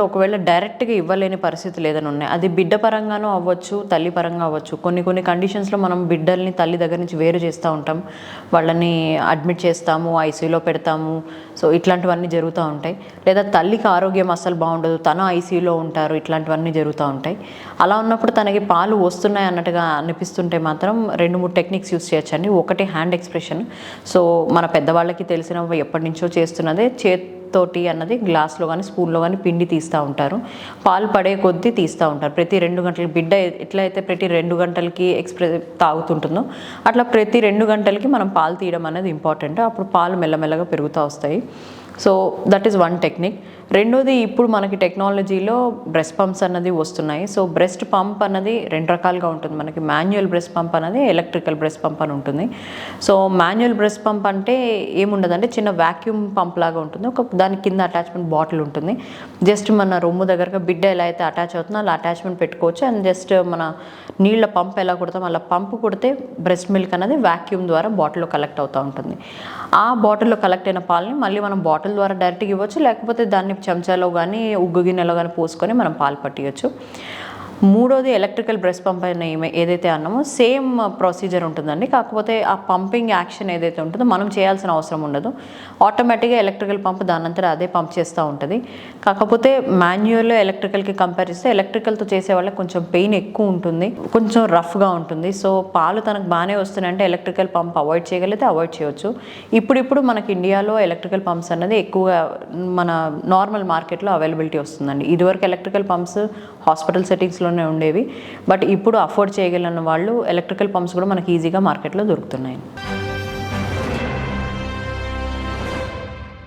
ఒకవేళ డైరెక్ట్గా ఇవ్వలేని పరిస్థితులు ఏదైనా ఉన్నాయి అది బిడ్డ పరంగానూ అవ్వచ్చు తల్లి పరంగా అవ్వచ్చు కొన్ని కొన్ని కండిషన్స్లో మనం బిడ్డల్ని తల్లి దగ్గర నుంచి వేరు చేస్తూ ఉంటాం. వాళ్ళని అడ్మిట్ చేస్తాము ఐసీయూలో పెడతాము. సో ఇట్లాంటివన్నీ జరుగుతూ ఉంటాయి. లేదా తల్లికి ఆరోగ్యం అస్సలు బాగుండదు తను ఐసీయూలో ఉంటారు ఇట్లాంటివన్నీ జరుగుతూ ఉంటాయి. అలా ఉన్నప్పుడు తనకి పాలు వస్తున్నాయి అన్నట్టుగా అనిపిస్తుంటే మాత్రం రెండు మూడు టెక్నిక్స్ యూస్ చేయొచ్చండి. ఒకటి హ్యాండ్ ఎక్స్ప్రెషన్ సో మన పెద్దవాళ్ళకి తెలిసిన ఎప్పటి నుంచో చేస్తున్నదే చే తోటి అన్నది గ్లాస్లో కానీ స్పూన్లో కానీ పిండి తీస్తూ ఉంటారు. పాలు పడే కొద్దీ తీస్తూ ఉంటారు. ప్రతి రెండు గంటలకి బిడ్డ ఎట్లయితే ప్రతి రెండు గంటలకి ఎక్స్ప్రెస్ తాగుతుంటుందో అట్లా ప్రతి రెండు గంటలకి మనం పాలు తీయడం అనేది ఇంపార్టెంట్. అప్పుడు పాలు మెల్లమెల్లగా పెరుగుతూ వస్తాయి. So that is one technique రెండోది ఇప్పుడు మనకి టెక్నాలజీలో బ్రెస్ట్ పంప్స్ అన్నది వస్తున్నాయి. సో బ్రెస్ట్ పంప్ అన్నది రెండు రకాలుగా ఉంటుంది. మనకి మాన్యువల్ బ్రెస్ట్ పంప్ అనేది ఎలక్ట్రికల్ బ్రెస్ట్ పంప్ అని ఉంటుంది. సో మాన్యువల్ బ్రెస్ట్ పంప్ అంటే ఏముండదంటే చిన్న వ్యాక్యూమ్ పంప్ లాగా ఉంటుంది. ఒక దాని కింద అటాచ్మెంట్ బాటిల్ ఉంటుంది. జస్ట్ మన రొమ్ము దగ్గరగా బిడ్డ ఎలా అయితే అటాచ్ అవుతుందో అలా అటాచ్మెంట్ పెట్టుకోవచ్చు. అండ్ జస్ట్ మన నీళ్ళ పంప్ ఎలా కొడతాం అలా పంప్ కొడితే బ్రెస్ట్ మిల్క్ అనేది వ్యాక్యూమ్ ద్వారా బాటిల్లో కలెక్ట్ అవుతూ ఉంటుంది. ఆ బాటిల్లో కలెక్ట్ అయిన పాలని మళ్ళీ మనం బాటిల్ ద్వారా డైరెక్ట్గా ఇవ్వచ్చు లేకపోతే దాన్ని చెంచాలో కానీ ఉగ్గు గిన్నెలో కానీ పోసుకొని మనం పాలు పట్టియచ్చు. మూడోది ఎలక్ట్రికల్ బ్రెస్ పంప్ అయిన ఏదైతే అన్నామో సేమ్ ప్రొసీజర్ ఉంటుందండి. కాకపోతే ఆ పంపింగ్ యాక్షన్ ఏదైతే ఉంటుందో మనం చేయాల్సిన అవసరం ఉండదు. ఆటోమేటిక్గా ఎలక్ట్రికల్ పంప్ దానంతట అదే పంప్ చేస్తూ ఉంటుంది. కాకపోతే మాన్యువల్ ఎలక్ట్రికల్కి కంపేర్ చేస్తే ఎలక్ట్రికల్తో చేసే వాళ్ళకి కొంచెం పెయిన్ ఎక్కువ ఉంటుంది. కొంచెం రఫ్గా ఉంటుంది. సో పాలు తనకు బాగానే వస్తున్నాయంటే ఎలక్ట్రికల్ పంప్ అవాయిడ్ చేయగలిగితే అవాయిడ్ చేయొచ్చు. ఇప్పుడిప్పుడు మనకి ఇండియాలో ఎలక్ట్రికల్ పంప్స్ అనేది ఎక్కువగా మన నార్మల్ మార్కెట్లో అవైలబిలిటీ వస్తుందండి. ఇదివరకు ఎలక్ట్రికల్ పంప్స్ హాస్పిటల్ సెట్టింగ్స్లోనే ఉండేవి. బట్ ఇప్పుడు అఫోర్డ్ చేయగలిగిన వాళ్ళు ఎలక్ట్రికల్ పంప్స్ కూడా మనకి ఈజీగా మార్కెట్లో దొరుకుతున్నాయి.